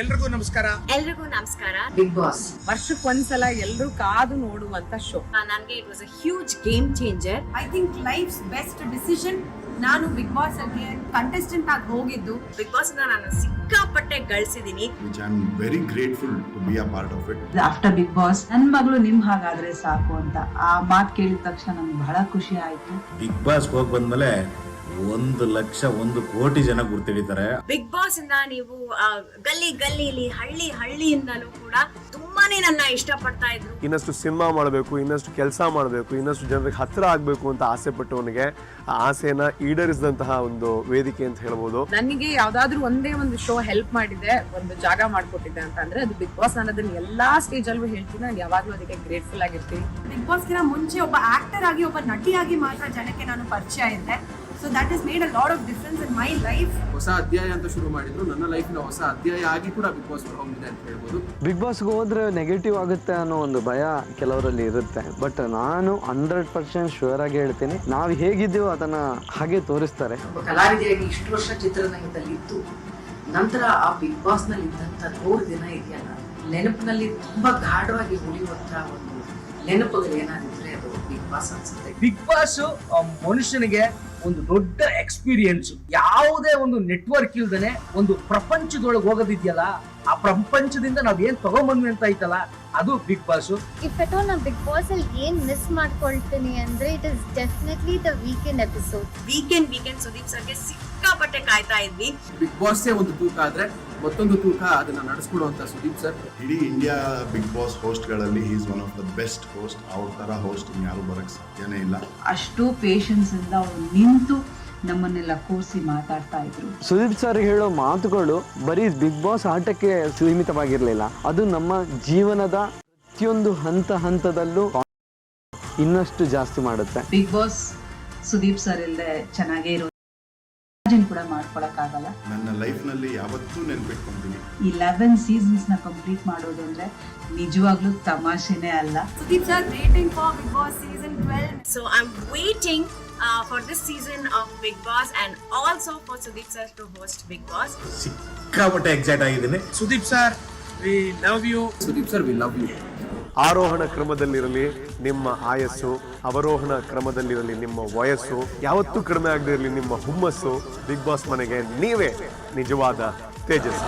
ಎಲ್ರಿಗೂ ನಮಸ್ಕಾರ. ಎಲ್ರಿಗೂ ನಮಸ್ಕಾರ. ಬಿಗ್ ಬಾಸ್ ವರ್ಷಕ್ಕೆ ಒಂದ್ಸಲ ಎಲ್ರೂ ಕಾದು ನೋಡುವಂತ ಶೋ ನನಗೆ it was a huge game changer I think life's best decision ನಾನು ಬಿಗ್ ಬಾಸ್ ಅಲ್ಲಿ ಕಂಟೆಸ್ಟೆಂಟ್ ಆಗಿ ಹೋಗಿದ್ದು. ಬಿಗ್ ಬಾಸ್ ಇಂದ ನಾನು ಸಿಕ್ಕಾಪಟ್ಟೆ ಗಳಿಸಿದೀನಿ. Which I am very grateful to be a part of it after Bigg Boss ನನ್ನ ಮಗಳು ನಿಮ್ ಹಾಗಾದ್ರೆ ಸಾಕು ಅಂತ ಆ ಮಾತು ಕೇಳಿದ ತಕ್ಷಣ ನನಗೆ ಬಹಳ ಖುಷಿ ಆಯ್ತು. ಬಿಗ್ ಬಾಸ್ ಹೋಗಿ ಬಂದ್ಮೇಲೆ ಒಂದು ಲಕ್ಷ ಒಂದು ಕೋಟಿ ಜನ ಗುರ್ತಿಡಿತಾರೆ ಬಿಗ್ ಬಾಸ್ ಇಂದ ನೀವು ಆ, ಗಲ್ಲಿ ಗಲ್ಲಿಲಿ ಹಳ್ಳಿ ಹಳ್ಳಿಯಿಂದಲೂ ಕೂಡ ತುಂಬಾನೇ ನನ್ನ ಇಷ್ಟಪಡ್ತಾ ಇದ್ರು. ಇನ್ನಷ್ಟು ಸಿನಿಮಾ ಮಾಡಬೇಕು ಇನ್ನಷ್ಟು ಕೆಲಸ ಮಾಡಬೇಕು ಇನ್ನಷ್ಟು ಜನರಿಗೆ ಹತ್ತಿರ ಆಗಬೇಕು ಅಂತ ಆಸೆ ಪಟ್ಟವನಿಗೆ ಆ ಆಸೆಯನ್ನ ಈಡೇರಿಸಿದಂತಹ ಒಂದು ವೇದಿಕೆ ಅಂತ ಹೇಳ್ಬೋದು. ನನಗೆ ಯಾವ್ದಾದ್ರು ಒಂದೇ ಒಂದು ಶೋ ಹೆಲ್ಪ್ ಮಾಡಿದೆ ಒಂದು ಜಾಗ ಮಾಡ್ಕೊಟ್ಟಿದೆ ಅಂತ ಅಂದ್ರೆ ಅದು ಬಿಗ್ ಬಾಸ್ ಅನ್ನೋದನ್ನ ಅದನ್ನ ಎಲ್ಲಾ ಸ್ಟೇಜ್ ಅಲ್ಲೂ ಹೇಳ್ತೀನಿ. ನಾನು ಯಾವಾಗ್ಲೂ ಅದಕ್ಕೆ ಗ್ರೇಟ್ಫುಲ್ ಆಗಿರ್ತೀನಿ. ಬಿಗ್ ಬಾಸ್ಗಿನ ಮುಂಚೆ ಒಬ್ಬ ಆಕ್ಟರ್ ಆಗಿ ಒಬ್ಬ ನಟಿಯಾಗಿ ಮಾತ್ರ ಜನಕ್ಕೆ ನಾನು ಪರಿಚಯ ಇದ್ದೆ. So that is made a lot of difference in my life ಹೊಸ ಅಧ್ಯಾಯ ಅಂತ ಶುರು ಮಾಡಿದ್ರು. ನನ್ನ ಲೈಫಿನ ಹೊಸ ಅಧ್ಯಾಯ ಆಗಿ ಕೂಡ ಬಿಗ್ ಬಾಸ್ ಹೋಗಿದೆ ಅಂತ ಹೇಳ್ಬೋದು. ಬಿಗ್ ಬಾಸ್ಗೆ ಹೋದ್ರೆ ನೆಗೆಟಿವ್ ಆಗುತ್ತೆ ಅನ್ನೋ ಒಂದು ಭಯ ಕೆಲವರಲ್ಲಿ ಇರುತ್ತೆ. ಬಟ್ ನಾನು ಹಂಡ್ರೆಡ್ ಪರ್ಸೆಂಟ್ ಶ್ಯೂರ್ ಆಗಿ ಹೇಳ್ತೀನಿ ನಾವು ಹೇಗಿದ್ದೀವೋ ಅದನ್ನ ಹಾಗೆ ತೋರಿಸ್ತಾರೆ. ಒಬ್ಬ ಕಲಾವಿದೆಯಾಗಿ ಇಷ್ಟು ವರ್ಷ ಚಿತ್ರರಂಗದಲ್ಲಿ ಇತ್ತು ನಂತರ ಆ ಬಿಗ್ ಬಾಸ್ನಲ್ಲಿ ಇದ್ದಂತ ನೂರು ದಿನ ಇದೆಯಲ್ಲ ನೆನಪಿನಲ್ಲಿ ತುಂಬಾ ಗಾಢವಾಗಿ ಉಳಿಯುವಂತ ಒಂದು ನೆನಪುಗಳು ಏನಾದಿದ್ರೆ ಅದು ಬಿಗ್ ಬಾಸ್ ಅನ್ಸುತ್ತೆ. ಬಿಗ್ ಬಾಸ್ ಮನುಷ್ಯನಿಗೆ ಒಂದು ದೊಡ್ಡ ಎಕ್ಸ್ಪೀರಿಯನ್ಸ್ ಯಾವುದೇ ಒಂದು ನೆಟ್ವರ್ಕ್ ಇಲ್ದೇನೆ ಒಂದು ಪ್ರಪಂಚದೊಳಗೆ ಹೋಗೋದಿದೆಯಲ್ಲ ಪ್ರಪಂಚದಿಂದ ನಾವ್ ಏನ್ ತಗೊಂಬಂದ್ವಿ ಅಂತ ಐತಲ್ಲ ಅದು Bigg Boss if at all ನಾನು ಬಿಗ್ ಬಾಸ್ ಅಲ್ಲಿ ಏನ್ ಮಿಸ್ ಮಾಡ್ಕೊಳ್ತೀನಿ ಅಂದ್ರೆ it is definitely the weekend episode weekend weekend Sudeep ಸರ್ಗೆ ಸಿಕ್ಕಾಪಟ್ಟೆ ಕಾಯ್ತಾ ಇದ್ವಿ. ಬಿಗ್ ಬಾಸ್ಸೇ ಒಂದು ತೂಕ ಆದ್ರೆ ಮತ್ತೊಂದು ತೂಕ ಅದನ್ನ ನಡೆಸ್ಕೊಡುವಂತ ಸುದೀಪ್ ಸರ್. ಇಡೀ India Bigg Boss ಹೋಸ್ಟ್ಗಳಲ್ಲಿ is one of the best host ಅವ್ರ ಥರ ಹೋಸ್ಟ್ ಯಾರು ಬರಕ್ಕೆ ಸಾಧ್ಯನೇ ಇಲ್ಲ. ಅಷ್ಟು ಪೇಷನ್ಸ್ ಇಂದ ಅವ್ರು ನಿಂತು ನಮ್ಮನ್ನೆಲ್ಲ ಕೂರಿಸಿ ಮಾತಾಡ್ತಾ ಇದ್ರು. ಸುದೀಪ್ ಸರ್ ಹೇಳೋ ಮಾತುಗಳು ಬರೀ ಬಿಗ್ ಬಾಸ್ ಆಟಕ್ಕೆ ಸೀಮಿತವಾಗಿರಲಿಲ್ಲ. ಅದು ನಮ್ಮ ಜೀವನದ ಪ್ರತಿಯೊಂದು ಹಂತ ಹಂತದಲ್ಲೂ ಇನ್ನಷ್ಟು ಜಾಸ್ತಿ ಮಾಡುತ್ತೆ. ಬಿಗ್ ಬಾಸ್ ಸುದೀಪ್ ಸರ್ ಇಲ್ಲದೆ ಚೆನ್ನಾಗೇ ಇರೋ imagine ಕೂಡ ಮಾಡ್ಕೊಳಕ್ಕಾಗಲ್ಲ. ನನ್ನ ಲೈಫ್ನಲ್ಲಿ ಯಾವತ್ತೂ ನೆನ್ಪಿಟ್ಕೊಂಡಿದ್ದೀನಿ ಈ ಲೆವೆನ್ ಸೀಸನ್ಸ್ನ ಕಂಪ್ಲೀಟ್ ಮಾಡೋದು ಅಂದ್ರೆ ನಿಜವಾಗ್ಲೂ ತಮಾಷೆನೇ ಅಲ್ಲ. Sudeep sir rating for Bigg Boss season twelve so I am waiting for this season of Bigg Boss and also for Sudeep sir to host Bigg Boss ಸಿಕ್ಕಾಪಟ್ಟೆ ಎಕ್ಸೈಟ್ ಆಗಿದ್ದೀನಿ. Sudeep sir we love you Sudeep sir we love you ಆರೋಹಣ ಕ್ರಮದಲ್ಲಿರಲಿ ನಿಮ್ಮ ಆಯಸ್ಸು ಅವರೋಹಣ ಕ್ರಮದಲ್ಲಿರಲಿ ನಿಮ್ಮ ವಯಸ್ಸು ಯಾವತ್ತೂ ಕಡಿಮೆ ಆಗದಿರಲಿ ನಿಮ್ಮ ಹುಮ್ಮಸ್ಸು ಬಿಗ್ ಬಾಸ್ ಮನೆಗೆ ನೀವೇ ನಿಜವಾದ ತೇಜಸ್ಸು.